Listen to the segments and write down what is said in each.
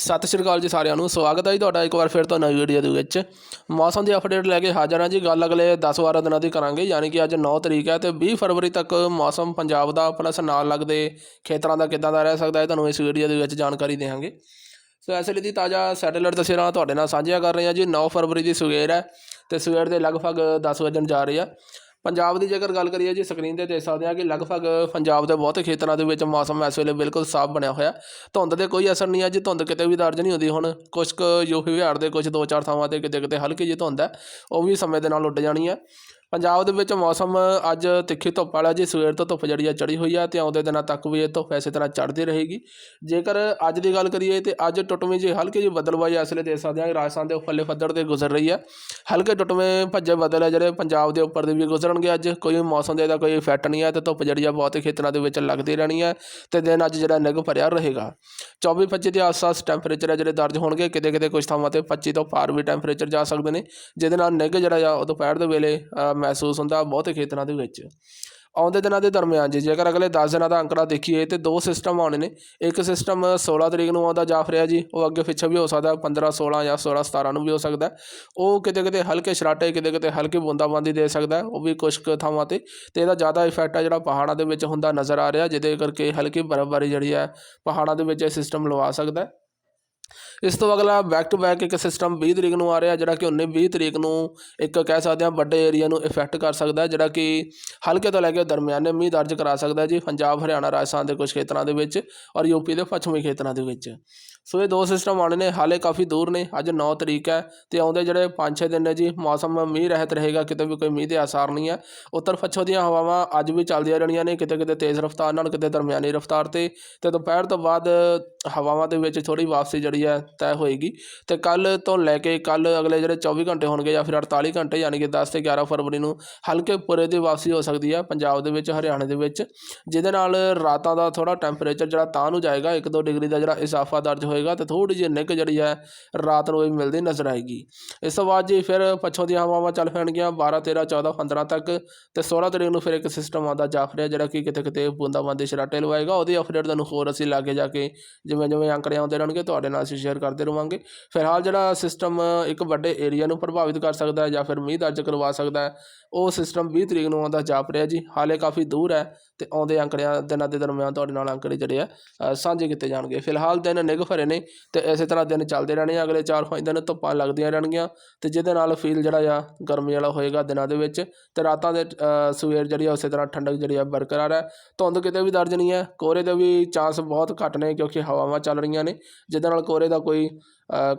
ਸਤਿ ਸ਼੍ਰੀ ਅਕਾਲ ਜੀ ਸਾਰਿਆਂ ਨੂੰ। ਸਵਾਗਤ ਹੈ ਜੀ ਤੁਹਾਡਾ ਇੱਕ ਵਾਰ ਫਿਰ ਤੋਂ ਨਵੀਂ ਵੀਡੀਓ ਦੇ ਵਿੱਚ। ਮੌਸਮ ਦੀ ਅਪਡੇਟ ਲੈ ਕੇ ਹਾਜ਼ਰ ਹਾਂ ਜੀ। ਗੱਲ ਅਗਲੇ 10-12 ਦਿਨਾਂ ਦੀ ਕਰਾਂਗੇ। ਯਾਨੀ ਕਿ ਅੱਜ 9 ਤਰੀਕ ਹੈ ਤੇ 20 ਫਰਵਰੀ ਤੱਕ ਮੌਸਮ ਪੰਜਾਬ ਦਾ ਪਲੱਸ ਨਾਲ ਲੱਗਦੇ ਖੇਤਰਾਂ ਦਾ ਕਿੱਦਾਂ ਦਾ ਰਹਿ ਸਕਦਾ ਹੈ ਤੁਹਾਨੂੰ ਇਸ ਵੀਡੀਓ ਦੇ ਵਿੱਚ ਜਾਣਕਾਰੀ ਦੇਵਾਂਗੇ। ਸੋ ਇਸ ਲਈ ਦੀ ਤਾਜ਼ਾ ਸੈਟੇਲਾਈਟ ਤਸਵੀਰਾਂ ਤੁਹਾਡੇ ਨਾਲ ਸਾਂਝੀਆਂ ਕਰ ਰਹੇ ਹਾਂ ਜੀ। 9 ਫਰਵਰੀ ਦੀ ਸਵੇਰ ਹੈ ਤੇ ਸਵੇਰ ਦੇ ਲਗਭਗ 10 ਵਜਣ ਜਾ ਰਹੀ ਹੈ ਪੰਜਾਬ ਦੀ ਜੇਕਰ ਗੱਲ ਕਰੀਏ ਜੀ ਸਕਰੀਨ ਤੇ ਦੇਖ ਸਕਦੇ ਹਾਂ ਕਿ ਲਗਭਗ ਪੰਜਾਬ ਦੇ ਬਹੁਤੇ ਖੇਤਰਾਂ ਦੇ ਵਿੱਚ ਮੌਸਮ ਇਸ ਵੇਲੇ ਬਿਲਕੁਲ ਸਾਫ਼ ਬਣਿਆ ਹੋਇਆ ਧੁੰਦ ਦੇ ਕੋਈ ਅਸਰ ਨਹੀਂ ਹੈ ਜੀ, ਧੁੰਦ ਕਿਤੇ ਵੀ ਦਰਜ ਨਹੀਂ ਹੁੰਦੀ ਹੁਣ। ਕੁਝ ਕੁ ਯੂਪੀ ਬਿਹਾਰ ਦੇ ਕੁਝ ਦੋ ਚਾਰ ਥਾਵਾਂ ਤੇ ਕਿਤੇ ਕਿਤੇ ਹਲਕੀ ਜਿਹੀ ਧੁੰਦ ਹੈ, ਉਹ ਵੀ ਸਮੇਂ ਦੇ ਨਾਲ ਉੱਡ ਜਾਣੀ ਹੈ। ਪੰਜਾਬ ਦੇ ਵਿੱਚ ਮੌਸਮ ਅੱਜ ਤਿੱਖੀ ਧੁੱਪ ਵਾਲਾ ਜੀ, ਸਵੇਰ ਤੋਂ ਧੁੱਪ ਜਿਹੜੀ ਆ ਚੜੀ ਹੋਈ ਆ ਤੇ ਆਉਂਦੇ ਦਿਨਾਂ ਤੱਕ ਵੀ ਇਹ ਧੁੱਪ ਇਸੇ ਤਰ੍ਹਾਂ ਚੜ੍ਹਦੀ ਰਹੇਗੀ। ਜੇਕਰ ਅੱਜ ਦੀ ਗੱਲ ਕਰੀਏ ਤੇ ਅੱਜ ਟੁੱਟਵੇਂ ਜੀ ਹਲਕੇ ਜਿਹੀ ਬੱਦਲਬਾਈ ਇਸ ਵੇਲੇ ਦੇਖ ਸਕਦੇ ਹਾਂ ਕਿ ਰਾਜਸਥਾਨ ਦੇ ਉੱਪਰਲੇ ਪੱਧਰ ਤੇ ਗੁਜ਼ਰ ਰਹੀ ਹੈ ਹਲਕੇ ਟੁੱਟਵੇਂ ਭੱਜੇ ਬਦਲ ਹੈ ਜਿਹੜੇ ਪੰਜਾਬ ਦੇ ਉੱਪਰ ਦੇ ਵੀ ਗੁਜ਼ਰਨਗੇ ਅੱਜ। ਕੋਈ ਮੌਸਮ ਦੇ ਦਾ ਕੋਈ ਇਫੈਕਟ ਨਹੀਂ ਹੈ ਤੇ ਧੁੱਪ ਜਿਹੜੀ ਆ ਬਹੁਤੇ ਖੇਤਰਾਂ ਦੇ ਵਿੱਚ ਲੱਗਦੀ ਰਹਿਣੀ ਹੈ ਤੇ ਦਿਨ ਅੱਜ ਜਿਹੜਾ ਨਿੱਘ ਭਰਿਆ ਰਹੇਗਾ। 24 25 ਦੇ ਆਸ-ਪਾਸ ਟੈਂਪਰੇਚਰ ਹੈ ਜਿਹੜੇ ਦਰਜ ਹੋਣਗੇ ਕਿਤੇ ਕਿਤੇ ਕੁਝ ਥਾਵਾਂ ਤੇ 25 ਤੋਂ ਪਾਰ ਵੀ ਟੈਂਪਰੇਚਰ ਜਾ ਸਕਦੇ ਨੇ। ਜਿਹਦੇ ਨਾਲ ਨਿੱਘ ਜਿਹੜਾ ਆ ਉਹ ਦੁਪਹਿਰ ਦੇ ਵੇਲੇ ਮਹਿਸੂਸ ਹੁੰਦਾ ਬਹੁਤੇ ਖੇਤਰਾਂ ਦੇ ਵਿੱਚ। ਆਉਂਦੇ ਦਿਨਾਂ ਦੇ ਦਰਮਿਆਨ ਜੀ, ਜੇਕਰ ਅਗਲੇ 10 ਦਿਨਾਂ ਦਾ ਅੰਕੜਾ ਦੇਖੀਏ ਤੇ ਦੋ ਸਿਸਟਮ ਆਉਣੇ ਨੇ। ਇੱਕ ਸਿਸਟਮ 16 ਤਰੀਕ ਨੂੰ ਆਉਂਦਾ ਜਾਫ ਰਿਹਾ ਜੀ, ਉਹ ਅੱਗੇ ਪਿੱਛੇ ਵੀ ਹੋ ਸਕਦਾ 15 16 ਜਾਂ 16 17 ਨੂੰ ਵੀ ਹੋ ਸਕਦਾ। ਉਹ ਕਿਤੇ ਕਿਤੇ ਹਲਕੇ ਛਰਾਟੇ, ਕਿਤੇ ਕਿਤੇ ਹਲਕੀ ਬੂੰਦਾਬਾਂਦੀ ਦੇ ਸਕਦਾ, ਉਹ ਵੀ ਕੁਝ ਕੁ ਥਾਵਾਂ ਤੇ। ਤੇ ਇਹਦਾ ਜ਼ਿਆਦਾ ਇਫੈਕਟ ਆ ਜਿਹੜਾ ਪਹਾੜਾਂ ਦੇ ਵਿੱਚ ਹੁੰਦਾ ਨਜ਼ਰ ਆ ਰਿਹਾ, ਜਿਹਦੇ ਕਰਕੇ ਹਲਕੀ ਬਰਫ਼ਬਾਰੀ ਜਿਹੜੀ ਹੈ, ਪਹਾੜਾਂ ਦੇ ਵਿੱਚ ਇਹ ਸਿਸਟਮ ਲਵਾ ਸਕਦਾ। ਇਸ ਤੋਂ ਅਗਲਾ ਬੈਕ ਟੂ ਬੈਕ ਇੱਕ ਸਿਸਟਮ 20 ਤਰੀਕ ਨੂੰ ਆ ਰਿਹਾ, ਜਿਹੜਾ ਕਿ 19 20 ਤਰੀਕ ਨੂੰ ਇੱਕ ਕਹਿ ਸਕਦੇ ਹਾਂ ਵੱਡੇ ਏਰੀਆ ਨੂੰ ਇਫੈਕਟ ਕਰ ਸਕਦਾ ਹੈ, ਜਿਹੜਾ ਕਿ ਹਲਕੇ ਤੋਂ ਲੈ ਕੇ ਦਰਮਿਆਨੇ ਮੀਂਹ ਦਰਜ ਕਰਾ ਸਕਦਾ ਜੀ, ਪੰਜਾਬ, ਹਰਿਆਣਾ, ਰਾਜਸਥਾਨ ਦੇ ਕੁਝ ਖੇਤਰਾਂ ਦੇ ਵਿੱਚ ਔਰ ਯੂਪੀ ਦੇ ਪੱਛਮੀ ਖੇਤਰਾਂ ਦੇ ਵਿੱਚ। ਸੋ ਇਹ ਦੋ ਸਿਸਟਮ ਆਉਣੇ ਨੇ, ਹਾਲੇ ਕਾਫੀ ਦੂਰ ਨੇ, ਅੱਜ 9 ਤਰੀਕ ਹੈ ਤੇ ਆਉਂਦੇ ਜਿਹੜੇ 5-6 ਦਿਨ ਨੇ ਜੀ, ਮੌਸਮ ਮੀਂਹ ਰਹਿਤ ਰਹੇਗਾ, ਕਿਤੇ ਵੀ ਕੋਈ ਮੀਂਹ ਦੇ ਆਸਾਰ ਨਹੀਂ ਹੈ। ਉੱਤਰ ਪੱਛਮ ਦੀਆਂ ਹਵਾਵਾਂ ਅੱਜ ਵੀ ਚੱਲਦੀਆਂ ਰਹਿਣੀਆਂ ਨੇ, ਕਿਤੇ ਕਿਤੇ ਤੇਜ਼ ਰਫ਼ਤਾਰ ਨਾਲ, ਕਿਤੇ ਦਰਮਿਆਨੀ ਰਫ਼ਤਾਰ ਤੇ ਤੇ ਦੁਪਹਿਰ ਤੋਂ ਬਾਅਦ ਹਵਾਵਾਂ ਦੇ ਵਿੱਚ ਥੋੜੀ ਵਾਪਸੀ ਜਿਹੜੀ ਹੈ, ਤੈਅ ਹੋਏਗੀ। ਤੇ ਕੱਲ ਤੋਂ ਲੈ ਕੇ ਕੱਲ ਅਗਲੇ ਜਿਹੜੇ 24 ਘੰਟੇ ਹੋਣਗੇ ਜਾਂ ਫਿਰ 48 ਘੰਟੇ, ਯਾਨੀ ਕਿ 10 ਤੇ 11 ਫਰਵਰੀ ਨੂੰ, ਹਲਕੇ ਪੁਰੇ ਦੀ ਵਾਪਸੀ ਹੋ ਸਕਦੀ ਹੈ, ਪੰਜਾਬ ਦੇ ਵਿੱਚ, ਹਰਿਆਣੇ ਦੇ ਵਿੱਚ। ਜਿਹਦੇ ਨਾਲ ਰਾਤਾਂ ਦਾ ਥੋੜਾ ਟੈਂਪਰੇਚਰ ਜਿਹੜਾ ਤਾਂ ਨੂੰ ਜਾਏਗਾ 1-2 ਡਿਗਰੀ ਦਾ ਜਿਹੜਾ ਇਜ਼ਾਫਾ ਦਰਜ ਹੋਏਗਾ ਤੇ ਥੋੜੀ ਜਿਹੀ ਨਿੱਘ ਜਿਹੜੀ ਹੈ ਰਾਤ ਨੂੰ ਵੀ ਮਿਲਦੀ ਨਜ਼ਰ ਆਏਗੀ। ਇਸ ਤੋਂ ਬਾਅਦ ਜੀ ਫਿਰ ਪੱਛੋਂ ਦੀਆਂ ਹਵਾਵਾਂ ਚੱਲ ਪੈਣਗੀਆਂ 12 13 14 15 ਤੱਕ ਤੇ 16 ਤਰੀਕ ਨੂੰ ਫਿਰ ਇੱਕ ਸਿਸਟਮ ਆਉਂਦਾ ਜਾਫ ਰਿਹਾ ਜਿਹੜਾ ਕਿ ਕਿਤੇ ਕਿਤੇ ਬੂੰਦਾਬਾਂਦੀ ਸ਼ਰਾਟੇ ਲਵਾਏਗਾ। ਉਹਦੀ ਅਪਡੇਟ ਤੁਹਾਨੂੰ ਹੋਰ ਅਸੀਂ ਲਾਗੇ ਜਾ ਕੇ ਜਿਵੇਂ ਜਿਵੇਂ ਅੰਕੜੇ ਆਉਂਦੇ ਰਹਿਣਗੇ ਤੁਹਾਡੇ ਨਾਲ ਅਸੀਂ ਸ਼ੇਅਰ ਕਰਦੇ ਰਵਾਂਗੇ। ਫਿਲਹਾਲ ਜਿਹੜਾ ਸਿਸਟਮ ਇੱਕ ਵੱਡੇ ਏਰੀਆ ਨੂੰ ਪ੍ਰਭਾਵਿਤ ਕਰ ਸਕਦਾ ਹੈ ਜਾਂ ਫਿਰ ਮੀਂਹ ਦਰਜ ਕਰਵਾ ਸਕਦਾ ਹੈ, ਉਹ ਸਿਸਟਮ 20 ਤਰੀਕ ਨੂੰ ਆਉਂਦਾ ਜਾਪ ਰਿਹਾ ਜੀ। ਹਾਲੇ ਕਾਫੀ ਦੂਰ ਹੈ ਤੇ ਆਉਂਦੇ ਅੰਕੜਿਆਂ ਦਿਨਾਂ ਦੇ ਦਰਮਿਆਨ ਤੁਹਾਡੇ ਨਾਲ ਅੰਕੜੇ ਜਿਹੜੇ ਆ ਸਾਂਝੇ ਕੀਤੇ ਜਾਣਗੇ। ਫਿਲਹਾਲ ਦਿਨ ਨਿੱਘ ਭਰੇ ਨੇ ਤੇ ਇਸੇ ਤਰ੍ਹਾਂ ਦਿਨ ਚੱਲਦੇ ਰਹਿਣੇ ਅਗਲੇ 4-5 ਦਿਨ ਧੁੱਪਾਂ ਲੱਗਦੀਆਂ ਰਹਿਣਗੀਆਂ ਤੇ ਜਿਹਦੇ ਨਾਲ ਫੀਲ ਜਿਹੜਾ ਆ, ਗਰਮੀ ਵਾਲਾ ਹੋਏਗਾ ਦਿਨਾਂ ਦੇ ਵਿੱਚ ਤੇ ਰਾਤਾਂ ਦੇ ਸਵੇਰ ਜਿਹੜੀ ਆ, ਉਸੇ ਤਰ੍ਹਾਂ ਠੰਡਕ ਜਿਹੜੀ ਆ ਬਰਕਰਾਰ ਹੈ ਧੁੰਦ ਕਿਤੇ ਵੀ ਦਰਜ ਨਹੀਂ ਹੈ ਕੋਹਰੇ ਦੇ ਵੀ ਚਾਂਸ ਬਹੁਤ ਘੱਟ ਨੇ ਕਿਉਂਕਿ ਹਵਾਵਾਂ ਚੱਲ ਰਹੀਆਂ ਨੇ। ਜਿਹਦੇ ਨਾਲ ਕੋਹਰੇ ਦਾ ਕੋਈ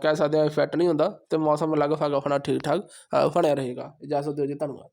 ਕਹਿ ਸਕਦੇ ਆ ਇਫੈਕਟ ਨਹੀਂ ਹੁੰਦਾ ਤੇ ਮੌਸਮ ਲਗਭਗ ਆਪਣਾ ਠੀਕ ਠਾਕ ਬਣਿਆ ਰਹੇਗਾ। ਇਜਾਜ਼ਤ ਦਿਓ ਜੀ, ਧੰਨਵਾਦ।